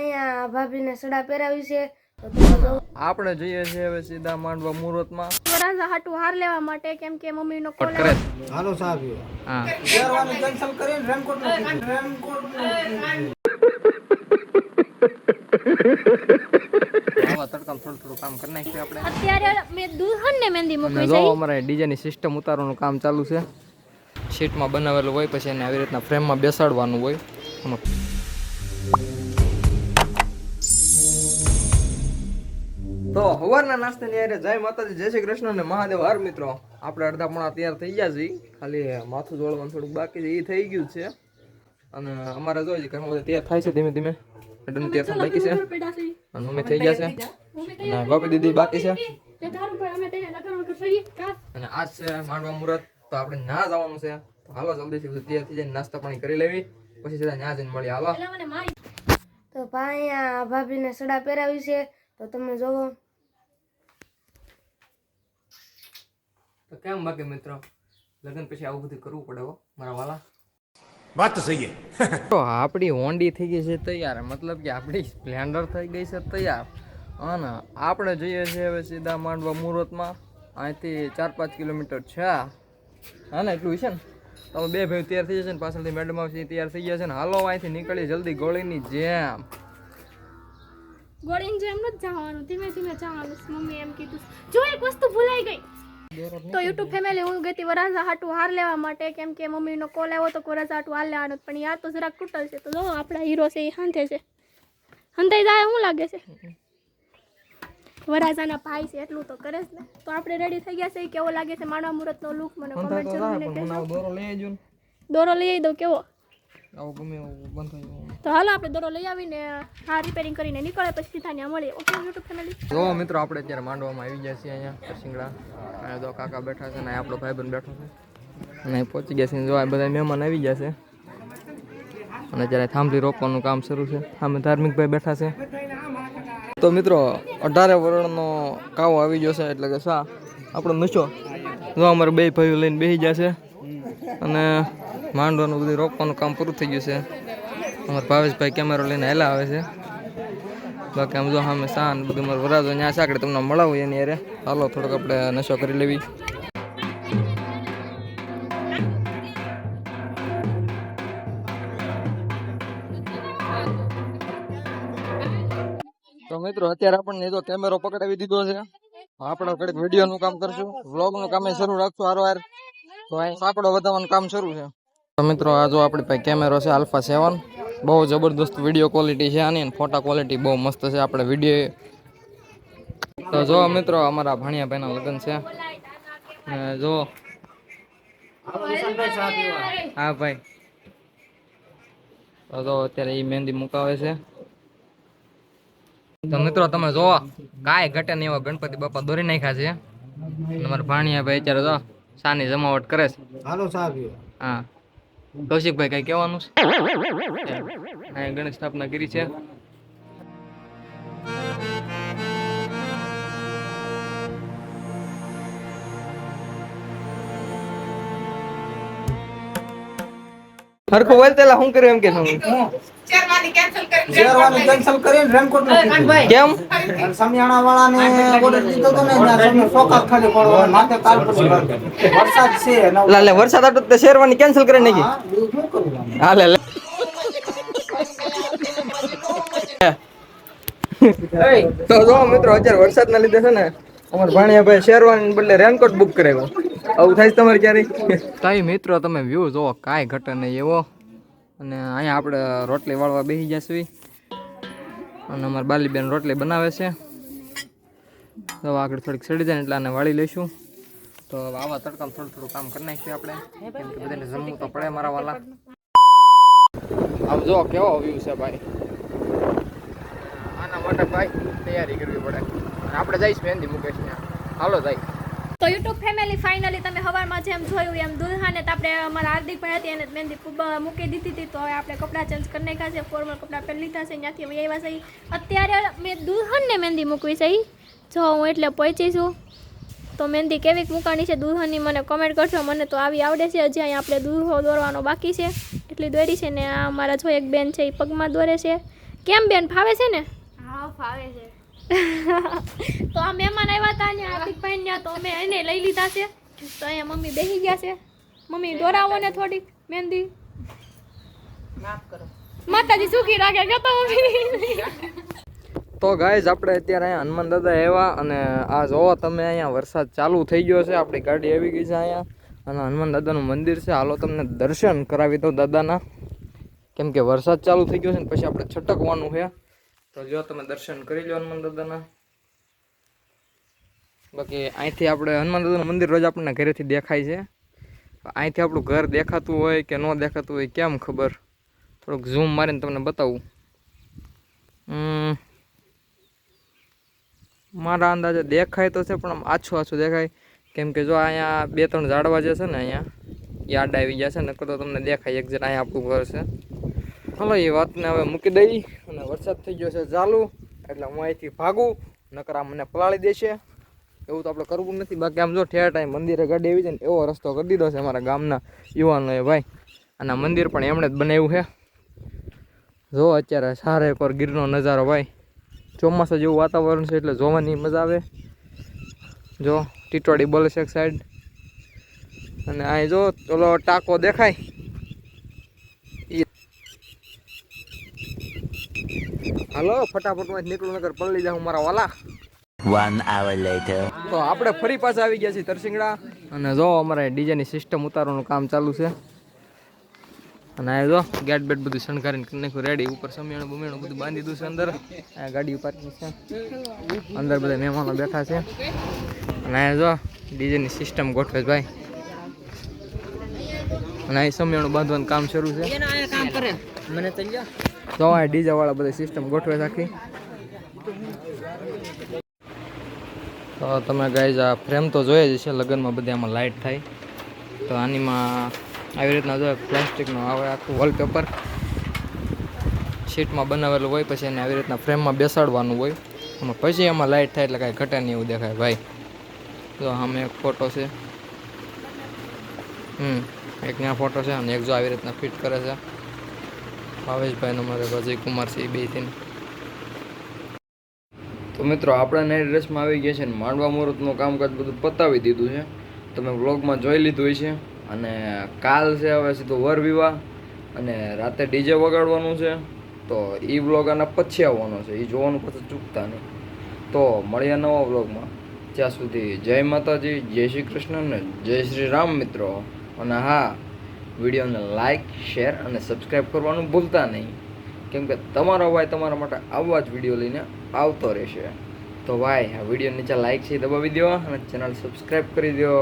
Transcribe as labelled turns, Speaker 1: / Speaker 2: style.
Speaker 1: અહીંયા ભાભીને સડા પહેરાવી છે
Speaker 2: આપણે જઈએ છીએ હવે સીધા માંડવા મુહૂર્તમાં.
Speaker 3: વરાજા હાટુ હાર લેવા માટે કેમ કે મમ્મીનો કોલ
Speaker 2: કરે
Speaker 4: હાલો સાહેબ.
Speaker 2: હા.
Speaker 4: શેરવાની કેન્સલ કરીને રેનકોટ રેનકોટ
Speaker 3: અત્યારે મેં દુલ્હન ને મહેંદી
Speaker 2: જો
Speaker 3: છે.
Speaker 2: અમારે ડીજેની સિસ્ટમ ઉતારવાનું કામ ચાલુ છે. શીટમાં બનાવેલું હોય પછી એને આવી રીતના ફ્રેમમાં બેસાડવાનું હોય. તો સવારના નાસ્તાની યારે જય માતાજી, જય શ્રી કૃષ્ણ અને મહાદેવ. હર મિત્રો, આપણે અડધા પોણા તૈયાર થઈ ગયા છીએ. ખાલી માથું જોડવાનું થોડુંક બાકી છે એ થઈ ગયું છે. અને અમારે જોઈએ ઘરમાં બધા તૈયાર થાય છે, ધીમે ધીમે. મેડમ તૈયાર થવા બાકી છે. અને અમે થઈ ગયા છે. અને બાપી દીદી બાકી છે. અને આજ છે માંડવા મુહૂર્ત. તો આપણે ના જવાનું છે. તો હાલો, જલ્દીથી બધું તૈયાર થઈ જાય, નાસ્તા પાણી કરી લેવી. પછી સીધા ન્યા જઈને મળી હાલો.
Speaker 1: તો ભાઈ ભાભીને સડા પહેરાવી છે. તો તમે જોવો.
Speaker 2: તો કેમ બાકી મિત્રો? લગ્ન પછી આવું બધું કરવું પડે હો મારા વાલા.
Speaker 5: વાત તો સહી
Speaker 2: તો આપણી હોન્ડી થઈ ગઈ છે તૈયાર. મતલબ કે આપણી સ્પ્લેન્ડર થઈ ગઈ છે તૈયાર. અને આપણે જઈએ છીએ હવે સીધા માંડવા મુહૂર્તમાં. અહીંથી ચાર પાંચ કિલોમીટર છે. હા ને એટલું છે ને? તમે બે ભાઈ તૈયાર થઈ જશે ને પાછળથી મેડમ આવશે તૈયાર થઈ ગયા છે ને. હાલો અહીંથી નીકળી જલ્દી ગોળીની જેમ.
Speaker 3: ગોળીને જેમ જ જવાનું. ધીમે ધીમે જવાનું. મમ્મી એમ કીધું જો એક વસ્તુ ભૂલાઈ ગઈ. તો યુટ્યુબ ફેમિલી હું ગઈ વરાજા હાટુ હાર લેવા માટે. કેમ કે મમ્મીનો કોલ આવ્યો તો વરાજા હાટુ હાર લેવાનો પણ યાર તો જરાક તૂટલ છે. તો જો આપણા હીરો છે એ હાંધે છે. હંધાઈ જાય શું લાગે છે? વરાજાના ભાઈ છે એટલું તો કરે જ ને. તો આપણે રેડી થઈ ગયા છે? કેવો લાગે છે? માનવા મુહૂર્તનો લુક મને કમેન્ટ જરૂર
Speaker 2: દોરો લઈ આવજો ને.
Speaker 3: દોરો લઈ આવી દો કેવો?
Speaker 2: આવો ગમે એવો બંધ થઈ
Speaker 3: તો હાલ આપણે દોરો લઈ આવીને હા રિપેરિંગ કરીને નીકળે પછી સીધા ત્યાં મળીએ. ઓકે યુટ્યુબ ફેમિલી
Speaker 2: જો મિત્રો આપણે અત્યારે માંડવામાં આવી ગયા છીએ અહીંયા સિંગડા અહીંયા તો કાકા બેઠા છે ને આપણો ભાઈબંધ બેઠો છે. અને પહોંચી ગયા છે જો આ બધા મહેમાન આવી ગયા છે. અને જ્યારે થાંભલી રોપવાનું કામ શરૂ છે. સામે ધાર્મિક ભાઈ બેઠા છે. તો મિત્રો અઢારે વર્ણનો કાવો આવી ગયો છે એટલે કે શા આપણો નશો. જો અમારે બે ભાઈઓ લઈને બેસી જશે છે. અને માંડવાનું બધું રોપવાનું કામ પૂરું થઈ ગયું છે. અમારા ભાવેશભાઈ કેમેરો લઈને હેલા આવે છે. બાકી આમ જો સામે શાન બધું અમારે વરાજો ત્યાં સાકડે તમને મળાવું એની અરે હાલો, થોડોક આપણે નશો કરી લેવી. તો મિત્રો, અત્યારે આપણને તો કેમેરો પકડાવી દીધો છે. આપણે કડીક વિડીયોનું કામ કરશું. વ્લોગનું કામ એ શરૂ રાખશું હારો હાર. તો અહીં સાંકડો વધારવાનું કામ શરૂ છે. તો મિત્રો આ જો આપણી પાસે કેમેરો છે આલ્ફા સેવન બહુ જબરદસ્ત વીડિયો ક્વોલિટી છે આની ફોટા ક્વોલિટી બહુ મસ્ત છે. આપણે વીડિયો તો જો મિત્રો અમારા ભાણિયા ભાઈના લગ્ન છે. જો હા ભાઈ. તો જો અત્યારે એ મહેંદી મુકાવે છે. તો મિત્રો તમે જોવો કાંઈ ઘટે નહીં એવા ગણપતિ બાપા દોરી નાખ્યા છે. અમારા ભાણિયા ભાઈ અત્યારે જો સાની જમાવટ કરે છે.
Speaker 4: હાલો સાહેબ.
Speaker 2: હા. કૌશિકભાઈ કઈ કહેવાનું છે? ગણેશ સ્થાપના કરી છે. હરખું બોલ તેલા હું કર્યું એમ કે છું
Speaker 4: શેરવાની કેન્સલ કરીને રેનકોટ નો
Speaker 2: કેમ?
Speaker 4: સમિયાણા વાળાને ઓર્ડર દીધો તો ને ત્યાં ફોકસ ખાલી પડો માથે કાલ પછી વરસાદ છે
Speaker 2: લા લે વરસાદ આટો તે શેરવાની કેન્સલ કરી નાખી.
Speaker 4: શું કરવાનું
Speaker 2: હા લે તો જો મિત્રો અત્યારે વરસાદના લીધે છે ને અમાર ભાણિયા ભાઈ શેરવાની બદલે રેનકોટ બુક કરાવ્યો. આવું થાય તમારે ક્યારે તાઈ મિત્રો તમે વ્યૂ જોવો કાંઈ ઘટે નહીં એવો. અને અહીંયા આપણે રોટલી વાળવા બેસી જશું અને અમારા બાલીબેન રોટલી બનાવે છે. તો આગળ થોડીક સડી જાય એટલે આને વાળી લઈશું. તો આવા તડકામાં થોડું થોડું કામ કરી નાખીએ આપણે. કેમ કે બધાને જમવું તો પડે મારા વાલા. આમ જો કેવો વ્યૂ છે ભાઈ. આના માટે ભાઈ તૈયારી કરવી પડે. આપણે જઈશું મહેંદી મુકેશ ત્યાં હાલો જાય
Speaker 3: તો યુટ્યુબ ફેમિલી ફાઇનલી તમે હવારમાં જેમ જોયું એમ દુલ્હાને તો આપણે અમારા હાર્દિક ભાઈ હતી એને મહેંદી મૂકી દીધી હતી. તો હવે આપણે કપડાં ચેન્જ કરી નાખ્યા છે. ફોર્મલ કપડાં પહેરી લીધા છે. ત્યાંથી અમે આવ્યા છે. અત્યારે મેં દુલ્હનને મહેંદી મૂકવી છે. જો હું એટલે પહોંચી છું. તો મહેંદી કેવી મૂકવાની છે દુલ્હનની મને કમેન્ટ કરશો મને તો આવી આવડે છે. હજી અહીં આપણે દુલ્હો દોરવાનો બાકી છે. એટલી દોરી છે ને આ અમારા જો એક બેન છે એ પગમાં દોરે છે. કેમ બેન, ફાવે છે ને?
Speaker 1: હા, ફાવે છે.
Speaker 3: તો આ મહેમાન આવ્યા હતા ને હાર્દિકભાઈ ને તો અમે એને લઈ લીધા છે. તો અહીંયા મમ્મી બેસી ગયા છે. મમ્મી દોરાવો ને થોડીક મહેંદી. માતાજી સુખી રાખે કે તો મમ્મી.
Speaker 2: તો ગાઈઝ આપણે અત્યારે અહીંયા હનુમાન દાદા આવ્યા અને આ જોવો તમે અહીંયા વરસાદ ચાલુ થઈ ગયો છે. આપણી ગાડી આવી ગઈ છે અહીંયા. અને હનુમાન દાદાનું મંદિર છે. હાલો તમને દર્શન કરાવી દઉં દાદાના. કેમ કે વરસાદ ચાલુ થઈ ગયો છે ને પછી આપણે છટકવાનું છે. તો જો તમે દર્શન કરી લો હનુમાન દાદાના. બાકી અહીંથી આપણે હનુમાન દાદાનું મંદિર રોજ આપણને ઘરેથી દેખાય છે. અહીંથી આપણું ઘર દેખાતું હોય કે ન દેખાતું હોય કેમ ખબર? થોડુંક ઝૂમ મારીને તમને બતાવું. મારા અંદાજે દેખાય તો છે, પણ આમ આછું આછું દેખાય. કેમ કે જો અહીંયા બે ત્રણ ઝાડવા જે છે ને અહીંયા, યાદ આવી ગયા છે, નકર તો તમને દેખાય. એક જણ અહીંયા આપણું ઘર છે. હાલો, એ વાતને હવે મૂકી દઈ અને વરસાદ થઈ ગયો છે ચાલુ, એટલે હું અહીંથી ભાગું, નકર મને પલાળી દેશે. એવું તો આપણે કરવું નથી. બાકી આમ જો ઠેર ટાઈમ મંદિરે ગાડી આવી છે ને એવો રસ્તો કરી દીધો છે અમારા ગામના યુવાનોએ ભાઈ. અને મંદિર પણ એમણે જ બનાવ્યું છે. જો અત્યારે સારે એકવાર ગીરનો નજારો ભાઈ. ચોમાસા જેવું વાતાવરણ છે એટલે જોવાની મજા આવે. જો ટીટોડી બોલે એક સાઈડ અને અહીં જો ચલો ટાંકો દેખાય. હાલો ફટાફટમાં નીકળું નગર પલળી જાઉં મારા વાલા.
Speaker 6: વન આવર લેટર
Speaker 2: તો આપણે ફરી પાછા આવી ગયા છીએ તરસિંગડા. અને જો અમારે ડીજેની સિસ્ટમ ઉતારવાનું કામ ચાલુ છે. અને આ જો ગેટ બેટ બધું શણગારીને નાખ્યું રેડી ઉપર સમિયાણું બમિયાણું બધું બાંધી દીધું છે અંદર. આ ગાડી પાર્કિંગ છે. અંદર બધા મહેમાનો બેઠા છે. અને આ જો ડીજેની સિસ્ટમ ગોઠવે છે ભાઈ. અને અહીં સમિયાણું બાંધવાનું કામ શરૂ છે. તો આ ડીજા વાળા બધી સિસ્ટમ ગોઠવે રાખી તો તમે ગાઈઝ આ ફ્રેમ તો જોઈએ જ છે, લગ્નમાં બધી આમાં લાઇટ થાય. તો આનીમાં આવી રીતના જો પ્લાસ્ટિકનું આવે આખું વોલપેપર શીટમાં બનાવેલું હોય, પછી એને આવી રીતના ફ્રેમમાં બેસાડવાનું હોય. અને પછી એમાં લાઇટ થાય એટલે કાંઈ ઘટે નહીં એવું દેખાય, ભાઈ. જો સામે એક ફોટો છે. હમ, એક ત્યાં ફોટો છે, અને એક જો આવી રીતના ફિટ કરે છે. ભાવેશભાઈનો મારે અજય કુમાર છે, એ બે થઈને. તો મિત્રો, આપણા નાઇટ ડ્રેસમાં આવી ગયા છે ને માંડવા મુહૂર્તનું કામકાજ બધું પતાવી દીધું છે. તમે વ્લોગમાં જોઈ લીધું હોય છે. અને કાલ છે હવે સીધો વર વિવાહ અને રાતે ડીજે વગાડવાનું છે. તો એ વ્લોગ આના પછી આવવાનો છે. એ જોવાનું પછી ચૂકતા નહીં. તો મળ્યા નવા વ્લોગમાં ત્યાં સુધી જય માતાજી, જય શ્રી કૃષ્ણ ને જય શ્રી રામ મિત્રો. અને હા વિડીયોને લાઇક શેર અને સબસ્ક્રાઈબ કરવાનું ભૂલતા નહીં. કેમ કે તમારો ભાઈ તમારા માટે આવા જ વીડિયો લઈને આવતો રહેશે. તો ભાઈ, આ વીડિયો નીચે લાઇક છે દબાવી દો અને ચેનલ સબસ્ક્રાઈબ કરી દો